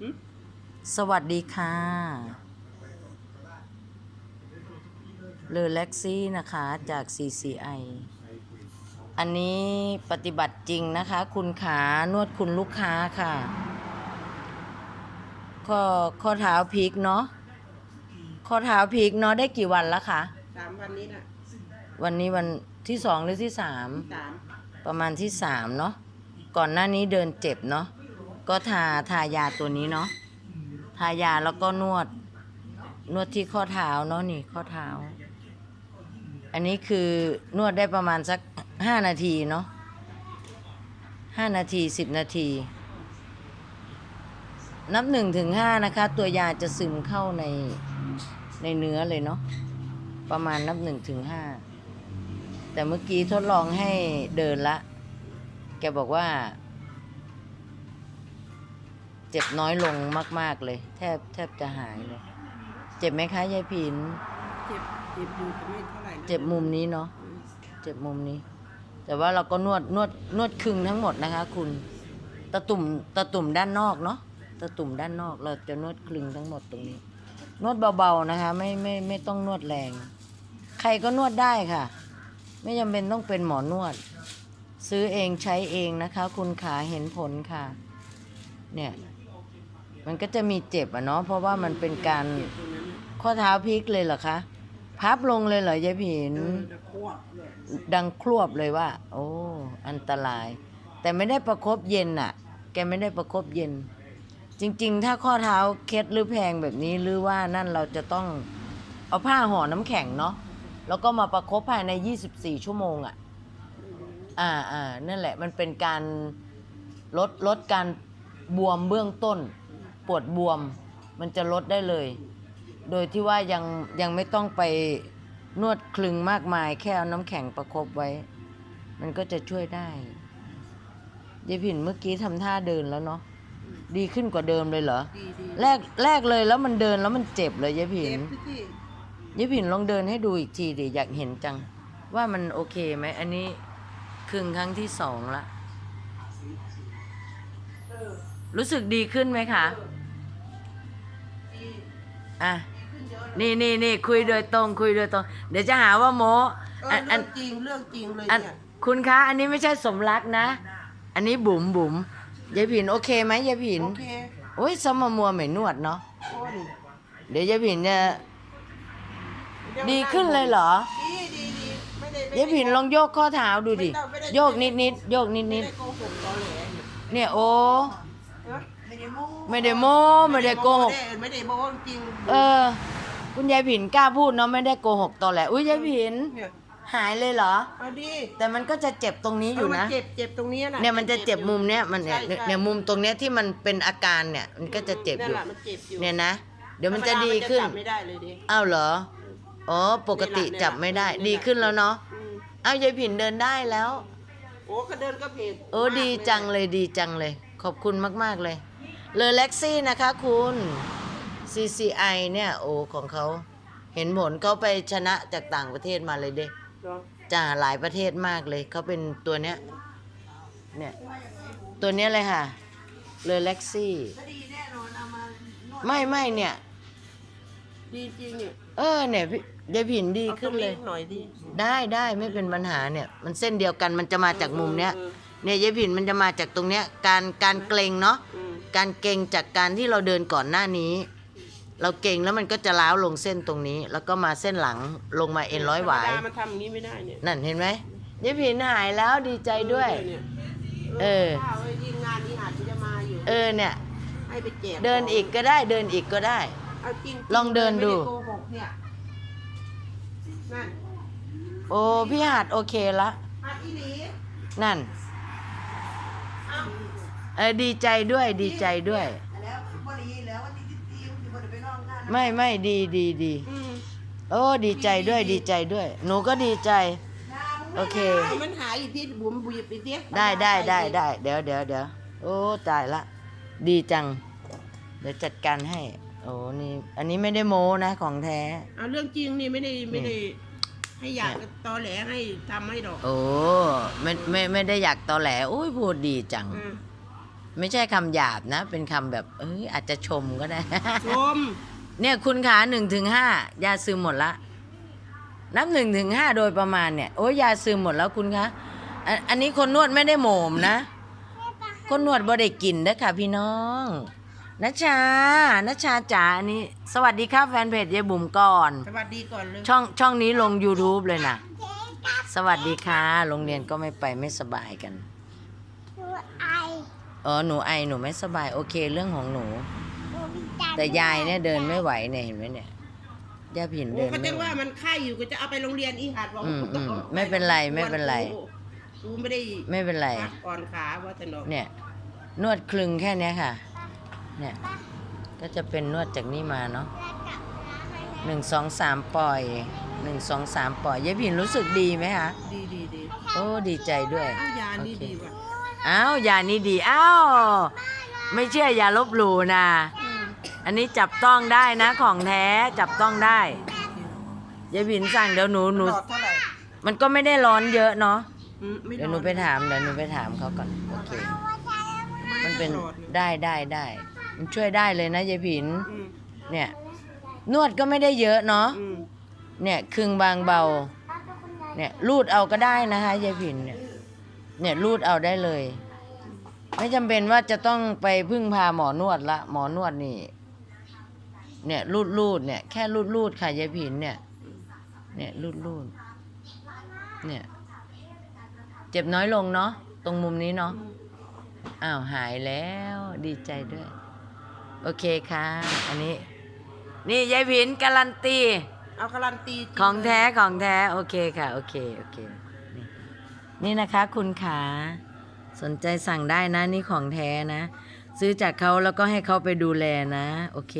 หึสวัสดีค่ะเลอเล็กซี่นะคะจาก CCI อันนี้ปฏิบัติจริงนะคะ คุณขานวดคุณลูกค้าค่ะ ข้อข้อเท้าพลิกเนาะข้อเท้าพลิกเนาะได้กี่วันแล้วคะสามวันนี้น่ะวันนี้วันที่สองหรือที่สามสามประมาณที่สามเนาะก่อนหน้านี้เดินเจ็บเนาะ ก็ทาทายาตัวนี้เนาะทายาแล้วก็นวด นวดที่ข้อเท้าเนาะนี่ข้อเท้า อันนี้คือนวดได้ประมาณสักห้านาทีเนาะห้านาทีสิบนาที นับหนึ่งถึงห้านะคะ ตัวยาจะซึมเข้าในในเนื้อเลยเนาะประมาณนับหนึ่งถึงห้าแต่เมื่อกี้ทดลองให้เดินละ แกบอกว่า เจ็บน้อยลงมาก ๆเลย แทบแทบจะหายเลย เจ็บไหมคะยายผินเจ็บเจ็บอยู่แต่ไม่เท่าไหร่นะเจ็บมุมนี้เนาะอืมเจ็บมุมนี้ แต่ว่าเราก็นวดนวดนวดครึ่งทั้งหมดนะคะ คุณตะตุ่มตะตุ่มด้านนอกเนาะตะตุ่มด้านนอกเราจะนวดคลึงทั้งหมดตรงนี้ นวดเบาๆนะคะ ไม่ไม่ไม่ต้องนวดแรง ใครก็นวดได้ค่ะ ไม่จำเป็นต้องเป็นหมอนวด ซื้อเองใช้เองนะคะ คุณขาเห็นผลค่ะ เนี่ย มันก็จะมีเจ็บอะเนาะเพราะว่ามันเป็นการข้อเท้าพลิกเลยเหรอคะพับลงเลยเหรอยายผินเออตะควบเลยดังครวบเลยว่า โอ้อันตราย แต่ไม่ได้ประคบเย็นน่ะ แกไม่ได้ประคบเย็น จริง ๆ ถ้าข้อเท้าเคล็ดหรือแพงแบบนี้หรือว่านั่นเราจะต้องเอาผ้าห่อน้ำแข็งเนาะแล้วก็มาประคบภายใน 24 ชั่วโมงอะ่ะอ่าอ่านั่นแหละมันเป็นการลดลดการบวมเบื้องต้น วดบวม มันจะลดได้เลย โดยที่ว่ายังยังไม่ต้องไปนวดคลึงมากมาย แค่เอาน้ำแข็งประคบไว้ มันก็จะช่วยได้ยายผินเมื่อกี้ทำท่าเดินแล้วเนาะดีขึ้นกว่าเดิมเลยเหรอดีดีแรกแรกเลยแล้วมันเดินแล้วมันเจ็บเลยยายผิเจ็นบที่ยายผินลองเดินให้ดูอีกทีดิอยากเห็นจัง ว่ามันโอเคไหม อันนี้ครึ่งครั้งที่สองละ รู้สึกดีขึ้นไหมคะ อะนี่นี่นี่คุยโดยตรงคุยโดยตรง เดี๋ยวจะหาว่าโมเอออันอัเรื่อนงจริงเรื่องจริงเลยอันเนี่ยคุณคะอันนี้ไม่ใช่สมรักนะ อันนี้บุ๋มบุ๋มยายผินโอเคไหมยายผินโอเคโอ้ยสมมัวไม่นวดเนาะโอ้ยเดี๋ยวยายผินจะเยวดีขึ้นเลยเหรอดีดีดีไม่ได้ไม่ยายผินลองโยกข้อเท้าดูดิไม่ต้องไม่ได้ โยกนิดนิดๆโยกนิดไม่นิดได้โกหกตอแหลเนี่ยๆเนี่ยโอ้เออ ไม่ได้โม้ไม่ได้โม้ไม่ได้โกหก ไม่ได้โม้จริงเออ คุณยายผินกล้าพูดเนาะไม่ได้โกหกตอแหละอุ้ยยายผินเนี่ยหายเลยเหรอ เอาดีแต่มันก็จะเจ็บตรงนี้อยู่เมันะ เจ็บเจ็บตรงเนี้ยน่ะเนี่ยมันจะเจ็บมุมเนี้ยมันเนี่ยใช่ใช่เนี่ยมุมตรงเนี้ยที่มันเป็นอาการเนี่ย มันก็จะเจ็บอยู่ นั่นแหละมันเจ็บอยู่เนี่ยนะ เดี๋ยวมันจะธรรดีขึ้นจับไม่ได้เลยดิ อ้าวเหรอ อ๋อ ปกติจับไม่ได้ ดีขึ้นแล้วเนาะ อืมอ้าวยายผินเดินได้แล้ว โอ้ก็เดินก็เพจโอ้ดีจังเลยดีจังเลย ขอบคุณมาก ๆ เลย เลอเล็กซี่นะคะคุณ CCI เนี่ยโอ้ของเขาเห็นผลเขาไปชนะจากต่างประเทศมาเลยเด้เนาะจ้าหลายประเทศมากเลย เขาเป็นตัวเนี้ยเนี่ยตัวเนี้ยเลยค่ะเลอเล็กซี่ก็ดีแน่นอนเอามานวดไม่ไม่เนี่ยดีจริงเนี่ยเออเนี่ยพี่ยายผินดีเอาตรขึ้นงเลยหน่อยดิได้ได้ไม่เป็นปัญหาเนี่ย มันเส้นเดียวกันมันจะมาจากมุมเนี้ยออเนี่ยยายผินมันจะมาจากตรงเนี้ยการการเกรงเนาะอืม การเกรงจากการที่เราเดินก่อนหน้านี้ เราเกรงแล้วมันก็จะล้าวลงเส้นตรงนี้ แล้วก็มาเส้นหลังลงมาเอ็นร้อยหวาย ธรรมดมันทำอย่างนี้ไม่ได้เนี่ยนั่นเห็นไหมยายผินหายแล้วดีใจด้วย เนี่ยเออข้าวไอ้ยิ่งงานนี้อาจจะมาอยู่ เออเนี่ย ให้ไปแจกเดินอีกก็ได้เดินอีกก็ได้ เอาจริงๆลองเดินดู ไม่ไโกหกเนี่ยนั่นโอ้พี่หาดโอเคละอาอีหลีนั่น เอ้าเออดีใจด้วยดีใจด้วย แล้วบ่ดีแล้ววันที่สิบสี่มันจะบ่ได้ไปนอกงานไม่ไม่ดีดีดีอืมโอ้ดีใจด้วยดีใจด้วย หนูก็ดีใจโอเคเอามันหายอีกที่บุ๋มบุยไปเดียวได้ได้ได้ได้เดี๋ยวเดี๋ยวเดี๋ยวโอ้ตายละ ดีจัง เดี๋ยวจัดการให้ โอ้นี่อันนี้ไม่ได้โม้นะของแท้ เอาเรื่องจริงนี่ไม่ได้ไม่ได้ ให้อยากตอแหลให้ทำให้ดอกโอ้ไม่ไม่ไม่ได้อยากตอแหลโอ้ยพูดดีจัง อืม ไม่ใช่คำหยาบนะ เป็นคำแบบ เอ้ยอาจจะชมก็ได้ ชม เนี่ยคุณขาหนึ่งถึงห้ายาซึมหมดละ นับหนึ่งถึงห้าโดยประมาณเนี่ย โอ้ยยาซึมหมดแล้วคุณคะอันอันนี้คนนวดไม่ได้โหมมนะ คนนวดบ่ได้กินเด้อค่ะ พี่น้องนัชชานัชชาจ๋าอันนี้ สวัสดีครับแฟนเพจยายบุ๋มก่อน สวัสดีก่อนเลยช่องช่องนี้ลง YouTube เลยนะ สวัสดีค่ะ โรงเรียนก็ไม่ไปไม่สบายกันไอ อ๋อหนูไอหนูไม่สบายโอเคเรื่องของหนูหนูมีจานแต่ยายเนี่ยเดินไม่ไหวเนี่ยเห็นไหมเนี่ยย่าผินโอ้เดินก็ไม่จะไหวว่ามันไข้อยู่ก็จะเอาไปโรงเรียนอีหัดบอกอืมอืมไม่เป็นไรไม่เป็นไร กูไม่ได้ไม่เป็นไร พักอ่อนขาว่าแต่นอกเนี่ย นวดคลึงแค่เนี้ยค่ะ เนี่ย ก็จะเป็นนวดจากนี่มาเนาะหนึ่งสองสามปล่อยหนึ่งสองสามปล่อยยายผินรู้สึกดีไหมคะดีดีดีโอ้ดีใจด้วยอ้าวยานี่โอเค ดีว่ะ อ้าวยานี้ดีอ้าวไม่เชื่ออย่าลบหลู่นะอืมอันนี้จับต้องได้นะของแท้จับต้องได้ยายผินสั่งเดี๋ยวหนูหนู หลอดเท่าไหร่มันก็ไม่ได้ร้อนเยอะเนาะ อืมไม่เดี๋ยวหร้นูอนไปถามเดี๋ยวหนูไปถามเขาก่อนโอเค มันเป็นหลอดยได้ได้ได้มันช่วยได้เลยนะยายผิน อืมเนี่ย นวดก็ไม่ได้เยอะเนาะ อืมเนี่ยครึ่งบางเบา เนี่ยรูดเอาก็ได้นะคะยายผินเนี่ย เนี่ยรูดเอาได้เลย ไม่จำเป็นว่าจะต้องไปพึ่งพาหมอนวดละ หมอนวดนี่ เนี่ยรูดรูดเนี่ยแค่รูดรูดค่ะยายผินเนี่ย เนี่ยรูดรูดเนี่ยเจ็บน้อยลงเนาะตรงมุมนี้เนาะอ้าวหายแล้วดีใจด้วย โอเคค่ะ อันนี้ นี่ยายผินการันตี เอาการันตีจริของเลย แท้ของแท้ โอเคค่ะ โอเค โอเคนี่ นี่นะคะคุณขาสนใจสั่งได้นะนี่ของแท้นะ ซื้อจากเขาแล้วก็ให้เขาไปดูแลนะ โอเค